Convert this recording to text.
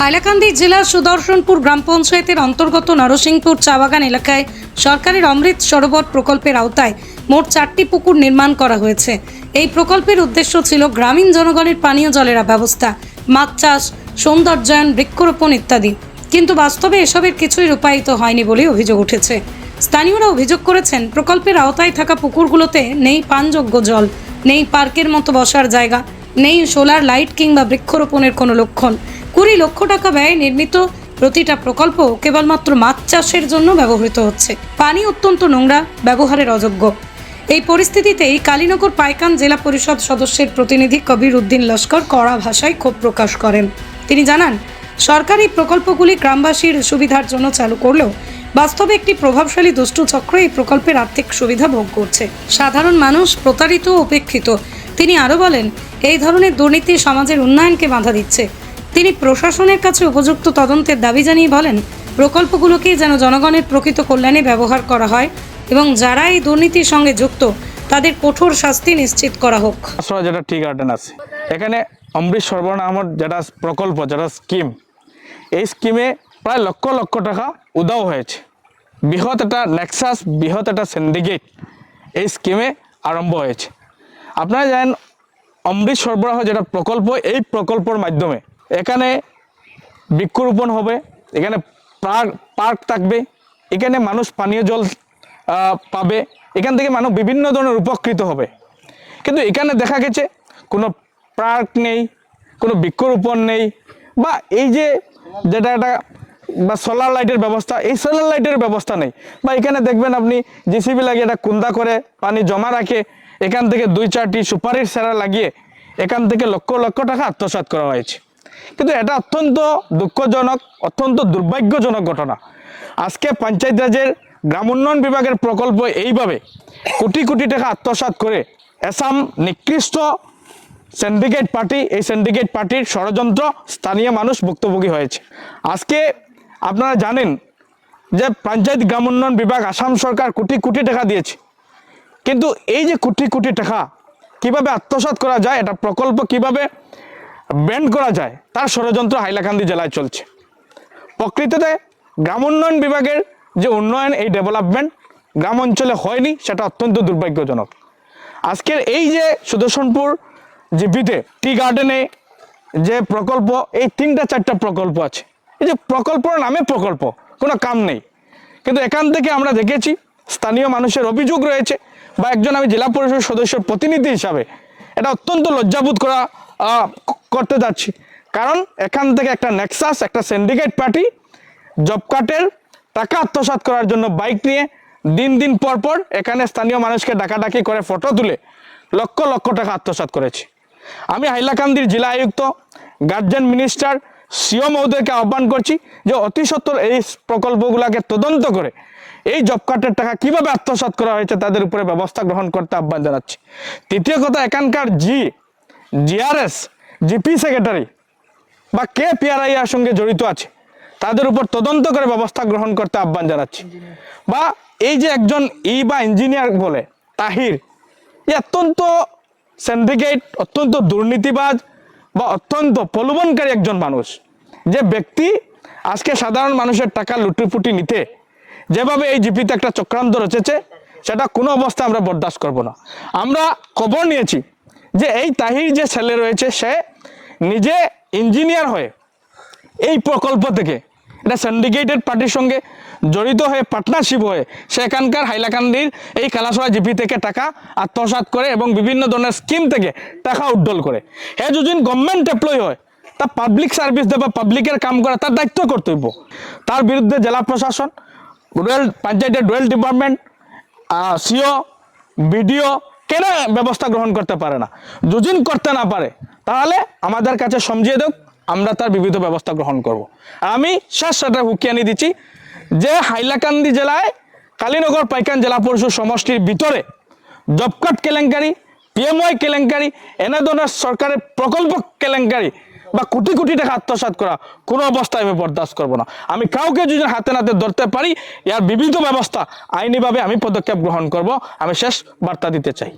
হাইলাকান্দি জেলার সুদর্শনপুর গ্রাম পঞ্চায়েতের অন্তর্গত নরসিংপুর চা বাগান এলাকায় সরকারের অমৃত সরোবর প্রকল্পের আওতায় মোট চারটি পুকুর নির্মাণ করা হয়েছে। এই প্রকল্পের উদ্দেশ্য ছিল গ্রামীণ জনগণের পানীয় জলের ব্যবস্থা, মাছ চাষ, সৌন্দর্যায়ন, বৃক্ষরোপণ ইত্যাদি। কিন্তু বাস্তবে এসবের কিছুই রূপায়িত হয়নি বলে অভিযোগ উঠেছে। স্থানীয়রা অভিযোগ করেছেন, প্রকল্পের আওতায় থাকা পুকুরগুলোতে নেই পানযোগ্য জল, নেই পার্কের মতো বসার জায়গা, নেই সোলার লাইট কিংবা বৃক্ষরোপণের কোনো লক্ষণ। কুড়ি লক্ষ টাকা ব্যয়ে নির্মিত প্রতিটা প্রকল্প কেবলমাত্র মাছ চাষের জন্য ব্যবহৃত হচ্ছে। পানি অত্যন্ত নোংরা, ব্যবহারের অযোগ্য। এই পরিস্থিতিতেই কালীনগর পাইকান জেলা পরিষদ সদস্যের প্রতিনিধি কবির উদ্দিন লস্কর কড়া ভাষায় ক্ষোভ প্রকাশ করেন। তিনি জানান, সরকারি প্রকল্পগুলি গ্রামবাসীর সুবিধার জন্য চালু করলেও বাস্তবে একটি প্রভাবশালী দুষ্টু চক্র এই প্রকল্পের আর্থিক সুবিধা ভোগ করছে। সাধারণ মানুষ প্রতারিত ও উপেক্ষিত। তিনি আরও বলেন, এই ধরনের দুর্নীতি সমাজের উন্নয়নকে বাধা দিচ্ছে। তিনি প্রশাসনের কাছে উপযুক্ত তদন্তের দাবি জানিয়ে বলেন, প্রকল্পগুলোকে যেন জনগণের প্রকৃত কল্যাণে ব্যবহার করা হয় এবং যারা এই দুর্নীতির সঙ্গে যুক্ত, তাদের কঠোর শাস্তি নিশ্চিত করা হোক। যেটা টি গার্ডেন আছে। এখানে অমৃত সরবরাহ নামক যেটা প্রকল্প, যেটা স্কিম, এই স্কিমে প্রায় লক্ষ লক্ষ টাকা উদাও হয়েছে। বৃহৎ একটা নেক্সাস, বৃহৎ একটা সিন্ডিকেট এই স্কিমে আরম্ভ হয়েছে। আপনারা জানেন, অমৃত সরবরাহ যেটা প্রকল্প, এই প্রকল্পের মাধ্যমে এখানে বৃক্ষরোপণ হবে, এখানে পার্ক পার্ক থাকবে, এখানে মানুষ পানীয় জল পাবে, এখান থেকে মানুষ বিভিন্ন ধরনের উপকৃত হবে। কিন্তু এখানে দেখা গেছে, কোনো পার্ক নেই, কোনো বৃক্ষরোপণ নেই, বা এই যে যেটা একটা, বা সোলার লাইটের ব্যবস্থা, এই সোলার লাইটের ব্যবস্থা নেই। বা এখানে দেখবেন আপনি জিসিবি লাগিয়ে একটা কুন্দা করে পানি জমা রাখে, এখান থেকে দুই চারটি সুপারির সেরা লাগিয়ে, এখান থেকে লক্ষ লক্ষ টাকা আত্মসাৎ করা হয়েছে। কিন্তু এটা অত্যন্ত দুঃখজনক, অত্যন্ত দুর্ভাগ্যজনক ঘটনা। আজকে পঞ্চায়েত রাজের গ্রাম উন্নয়ন বিভাগের প্রকল্প এইভাবে কোটি কোটি টাকা আত্মসাৎ করে এসাম নিকৃষ্ট সিন্ডিকেট পার্টি এই সিন্ডিকেট পার্টির ষড়যন্ত্র স্থানীয় মানুষ ভুক্তভোগী হয়েছে। আজকে আপনারা জানেন যে পঞ্চায়েত গ্রাম উন্নয়ন বিভাগ আসাম সরকার কোটি কোটি টাকা দিয়েছে। কিন্তু এই যে কোটি কোটি টাকা কীভাবে আত্মসাৎ করা যায়, এটা প্রকল্প কীভাবে ব্যান্ড করা যায়, তার ষড়যন্ত্র হাইলাকান্দি জেলায় চলছে। প্রকৃততে গ্রাম উন্নয়ন বিভাগের যে উন্নয়ন, এই ডেভেলপমেন্ট গ্রাম অঞ্চলে হয়নি, সেটা অত্যন্ত দুর্ভাগ্যজনক। আজকের এই যে সুদর্শনপুর যে জিপিতে টি গার্ডেনে যে প্রকল্প, এই তিনটা, চারটা প্রকল্প আছে। এই যে প্রকল্পর নামে প্রকল্প, কোনো কাম নেই। কিন্তু এখান থেকে আমরা দেখেছি, স্থানীয় মানুষের অভিযোগ রয়েছে বা একজন আমি জেলা পরিষদ সদস্যের প্রতিনিধি হিসাবে, এটা অত্যন্ত লজ্জাবোধ করা করতে যাচ্ছি। কারণ এখান থেকে একটা নেক্সাস একটা সিন্ডিকেট পার্টি জব কার্ডের টাকা আত্মসাৎ করার জন্য বাইক নিয়ে দিন দিন পর পর এখানে স্থানীয় মানুষকে ডাকাডাকি করে ফটো তুলে লক্ষ লক্ষ টাকা আত্মসাৎ করেছে। আমি হাইলাকান্দির জেলা আয়ুক্ত গার্জেন মিনিস্টার সিও মহোদয়কে আহ্বান করছি যে অতি সত্বর এই প্রকল্পগুলোকে তদন্ত করে এই জব কার্ডের টাকা কীভাবে আত্মসাৎ করা হয়েছে তাদের উপরে ব্যবস্থা গ্রহণ করতে আহ্বান জানাচ্ছি। তৃতীয় কথা, এখানকার জি জিআরএস, জিপি সেক্রেটারি বা কে পিআরআইআর সঙ্গে জড়িত আছে, তাদের উপর তদন্ত করে ব্যবস্থা গ্রহণ করতে আহ্বান জানাচ্ছি। বা এই যে একজন ই বা ইঞ্জিনিয়ার বলে, তাহির, এ অত্যন্ত সিন্ডিকেট অত্যন্ত দুর্নীতিবাজ বা অত্যন্ত প্রলোভনকারী একজন মানুষ। যে ব্যক্তি আজকে সাধারণ মানুষের টাকা লুটিপুটি নিতে যেভাবে এই জিপিতে একটা চক্রান্ত রচেছে, সেটা কোনো অবস্থায় আমরা বরদাস্ত করব না। আমরা খবর নিয়েছি যে এই তাহির যে ছেলে রয়েছে, সে নিজে ইঞ্জিনিয়ার হয়ে এই প্রকল্প থেকে এটা সিন্ডিকেটেড পার্টির সঙ্গে জড়িত হয়ে পার্টনারশিপ হয়ে সেখানকার হাইলাকান্দির এই কালাসরা জিপি থেকে টাকা আত্মসাৎ করে এবং বিভিন্ন ধরনের স্কিম থেকে টাকা উড্ডল করে। হে যদি গভর্নমেন্ট এমপ্লয় হয়, তা পাবলিক সার্ভিস দেবা পাবলিকের কাম করা, তার দায়িত্ব কর্তব্য। তার বিরুদ্ধে জেলা প্রশাসন রুয়েল পঞ্চায়েতের রুয়েল ডিপার্টমেন্ট সিও বিডিও কেন ব্যবস্থা গ্রহণ করতে পারে না যুজিন করতে না পারে, তাহলে আমাদের কাছে সমঝিয়ে দেব আমরা তার বিবিধ ব্যবস্থা গ্রহণ করব। আমি শেষ সেটা হুকিয়ানি দিচ্ছি যে হাইলাকান্দি জেলায় কালীনগর পাইকান জেলা পরিষদ সমষ্টির ভিতরে জব কার্ড কেলেঙ্কারি, পিএমওয়াই কেলেঙ্কারি এনে ধরনের সরকারের প্রকল্প কেলেঙ্কারি বা কোটি কোটি টাকা আত্মসাত করা, কোনো অবস্থায় আমি বরদাস্ত করব না। আমি কাউকে যদি হাতে নাতে ধরতে পারি, ইয়ার বিবিধ ব্যবস্থা আইনিভাবে আমি পদক্ষেপ গ্রহণ করব। আমি শেষ বার্তা দিতে চাই।